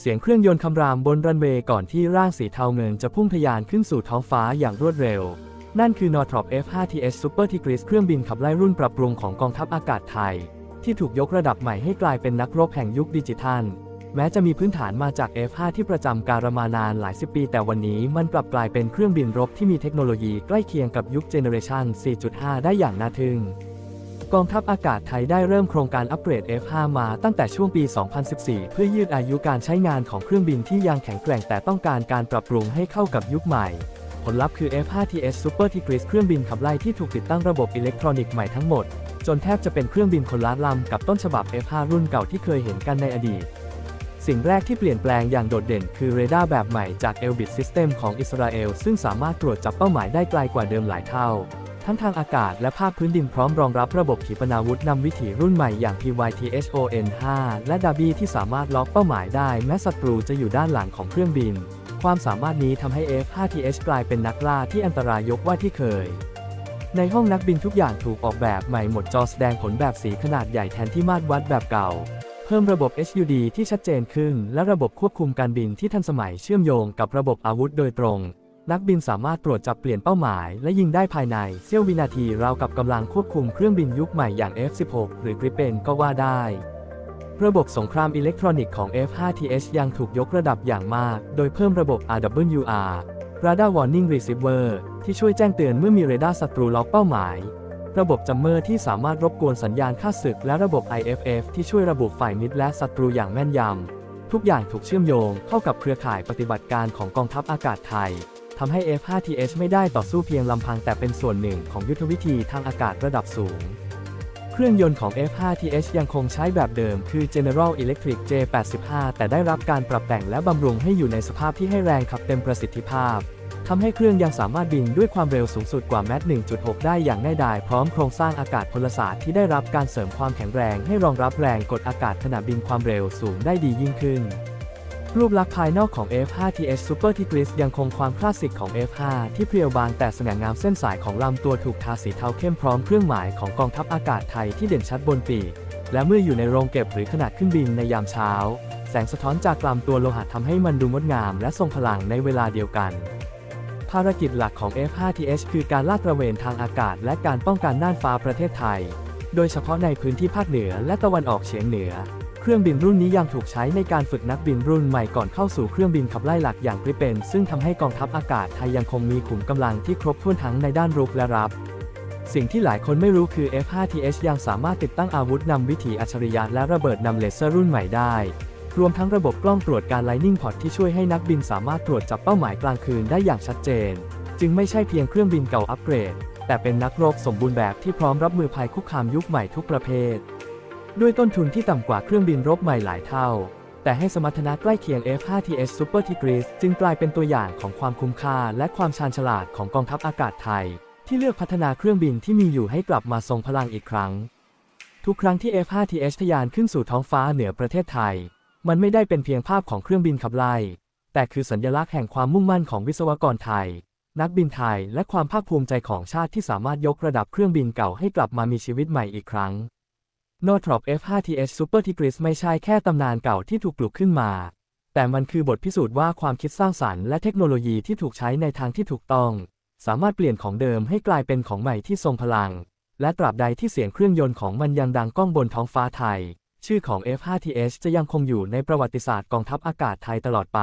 เสียงเครื่องยนต์คำรามบนรันเวย์ก่อนที่ร่างสีเทาเงินจะพุ่งทะยานขึ้นสู่ท้องฟ้าอย่างรวดเร็ว นั่นคือ Northrop F5TS Super Tigris เครื่องบินขับไล่รุ่นปรับปรุงของกองทัพอากาศไทย ที่ถูกยกระดับใหม่ให้กลายเป็นนักรบแห่งยุคดิจิทัล แม้จะมีพื้นฐานมาจาก F5 ที่ประจำการมานานหลายสิบปี แต่วันนี้มันกลับกลายเป็นเครื่องบินรบที่มีเทคโนโลยีใกล้เคียงกับยุคเจเนอเรชัน4.5 ได้อย่างน่าทึ่ง กองทัพอากาศไทยได้เริ่มโครงการอัปเกรด F5 มาตั้งแต่ช่วงปี 2014 เพื่อยืดอายุการใช้งานของเครื่องบินที่ยังแข็งแกร่งแต่ต้องการการปรับปรุงให้เข้ากับยุคใหม่ ผลลัพธ์คือ F5TS Super Tigris เครื่องบินขับไล่ที่ถูกติดตั้งระบบอิเล็กทรอนิกส์ใหม่ทั้งหมด จนแทบจะเป็นเครื่องบินคนละลำกับต้นฉบับ F5 รุ่นเก่าที่เคยเห็นกันในอดีต สิ่งแรกที่เปลี่ยนแปลงอย่างโดดเด่นคือเรดาร์แบบใหม่จาก Elbit System ของอิสราเอลซึ่งสามารถตรวจจับเป้าหมายได้ไกลกว่าเดิมหลายเท่า ทั้งทางอากาศและภาคพื้นดินพร้อมรองรับระบบขีปนาวุธนำวิถีรุ่นใหม่อย่าง PYTHON-5 และ DABI ที่สามารถล็อกเป้าหมายได้แม้ศัตรูจะอยู่ด้านหลังของเครื่องบิน ความสามารถนี้ทำให้ F5TH กลายเป็นนักล่าที่อันตรายยกว่าที่เคย ในห้องนักบินทุกอย่างถูกออกแบบใหม่หมดจอแสดงผลแบบสีขนาดใหญ่แทนที่มาตรวัดแบบเก่า เพิ่มระบบ HUD ที่ชัดเจนขึ้น และระบบควบคุมการบินที่ทันสมัยเชื่อมโยงกับระบบอาวุธโดยตรง นักบินสามารถตรวจจับเปลี่ยนเป้าหมาย และยิงได้ภายในเสี้ยววินาทีราวกับกำลังควบคุมเครื่องบินยุคใหม่อย่าง F16 หรือ Gripen ก็ว่าได้ ระบบสงครามอิเล็กทรอนิกส์ของ F5TH ยังถูกยกระดับอย่างมาก โดยเพิ่มระบบ RWR Radar Warning Receiver ที่ช่วยแจ้งเตือนเมื่อมีเรดาร์ศัตรูล็อกเป้าหมาย ระบบจัมเมอร์ที่สามารถรบกวนสัญญาณค่าศึก และระบบ IFF ที่ช่วยระบุฝ่ายมิตรและศัตรูอย่างแม่นยำทุกอย่างถูกเชื่อมโยงเข้ากับเครือข่ายปฏิบัติการของกองทัพอากาศไทย ทำให้ F5TH ไม่ได้ต่อสู้เพียงลำพังแต่เป็นส่วนหนึ่งของยุทธวิธีทางอากาศระดับสูง เครื่องยนต์ของ F5TH ยังคงใช้แบบเดิมคือ General Electric J85 แต่ได้รับการปรับแต่งและบำรุงให้อยู่ในสภาพที่ให้แรงขับเต็มประสิทธิภาพทำให้เครื่องยังสามารถบินด้วยความเร็วสูงสุดกว่าแมท1.6 ได้อย่างง่ายดายพร้อมโครงสร้างอากาศพลศาสตร์ที่ได้รับการเสริมความแข็งแรงให้รองรับแรงกดอากาศขณะบินความเร็วสูงได้ดียิ่งขึ้น รูปลักษณ์ภายนอกของ F5TH Super Tigris ยังคงความคลาสสิกของ F5 ที่เพรียวบางแต่สง่างามเส้นสายของลำตัวถูกทาสีเทาเข้มพร้อมเครื่องหมายของกองทัพอากาศไทยที่เด่นชัดบนปีก และเมื่ออยู่ในโรงเก็บหรือขนาดขึ้นบินในยามเช้า แสงสะท้อนจากลำตัวโลหะทำให้มันดูงดงามและทรงพลังในเวลาเดียวกัน ภารกิจหลักของ F5TH คือการลาดตระเวนทางอากาศ และการป้องกันน่านฟ้าประเทศไทย โดยเฉพาะในพื้นที่ภาคเหนือและตะวันออกเฉียงเหนือ ครื่องบินรุ่นนี้ยังถูกใช้ในการฝึกนักบินรุ่นใหม่ก่อนเข้าสู่เครื่องบินขับไล่หลักอย่างกริเปนซึ่งทำให้กองทัพอากาศไทยยังคงมีขุมกำลังที่ครบถ้วนทั้งในด้านรุกและรับ สิ่งที่หลายคนไม่รู้คือ F5TH ยังสามารถติดตั้งอาวุธนำวิถีอัจฉริยะและระเบิดนำเลเซอร์รุ่นใหม่ได้ รวมทั้งระบบกล้องตรวจการ Lightning Pod ที่ช่วยให้นักบินสามารถตรวจจับเป้าหมายกลางคืนได้อย่างชัดเจน จึงไม่ใช่เพียงเครื่องบินเก่าอัปเกรด แต่เป็นนักรบสมบูรณ์แบบที่พร้อมรับมือภัยคุกคามยุคใหม่ทุกประเภท ด้วยต้นทุนที่ต่ำกว่าเครื่องบินรบใหม่หลายเท่า แต่ให้สมรรถนะใกล้เคียง F5TH Super Tigris จึงกลายเป็นตัวอย่างของความคุ้มค่าและความชาญฉลาดของกองทัพอากาศไทย ที่เลือกพัฒนาเครื่องบินที่มีอยู่ให้กลับมาทรงพลังอีกครั้ง ทุกครั้งที่ F5TH ทะยานขึ้นสู่ท้องฟ้าเหนือประเทศไทย มันไม่ได้เป็นเพียงภาพของเครื่องบินขับไล่แต่คือสัญลักษณ์แห่งความมุ่งมั่นของวิศวกรไทย นักบินไทยและความภาคภูมิใจของชาติที่สามารถยกระดับเครื่องบินเก่าให้กลับมามีชีวิตใหม่อีกครั้ง Northrop F5TH Super Tigris ไม่ใช่แค่ตำนานเก่าที่ถูกปลุกขึ้นมา แต่มันคือบทพิสูจน์ว่าความคิดสร้างสรรค์และเทคโนโลยีที่ถูกใช้ในทางที่ถูกต้อง สามารถเปลี่ยนของเดิมให้กลายเป็นของใหม่ที่ทรงพลัง และตราบใดที่เสียงเครื่องยนต์ของมันยังดังก้องบนท้องฟ้าไทย ชื่อของ F5TH จะยังคงอยู่ในประวัติศาสตร์กองทัพอากาศไทยตลอดไป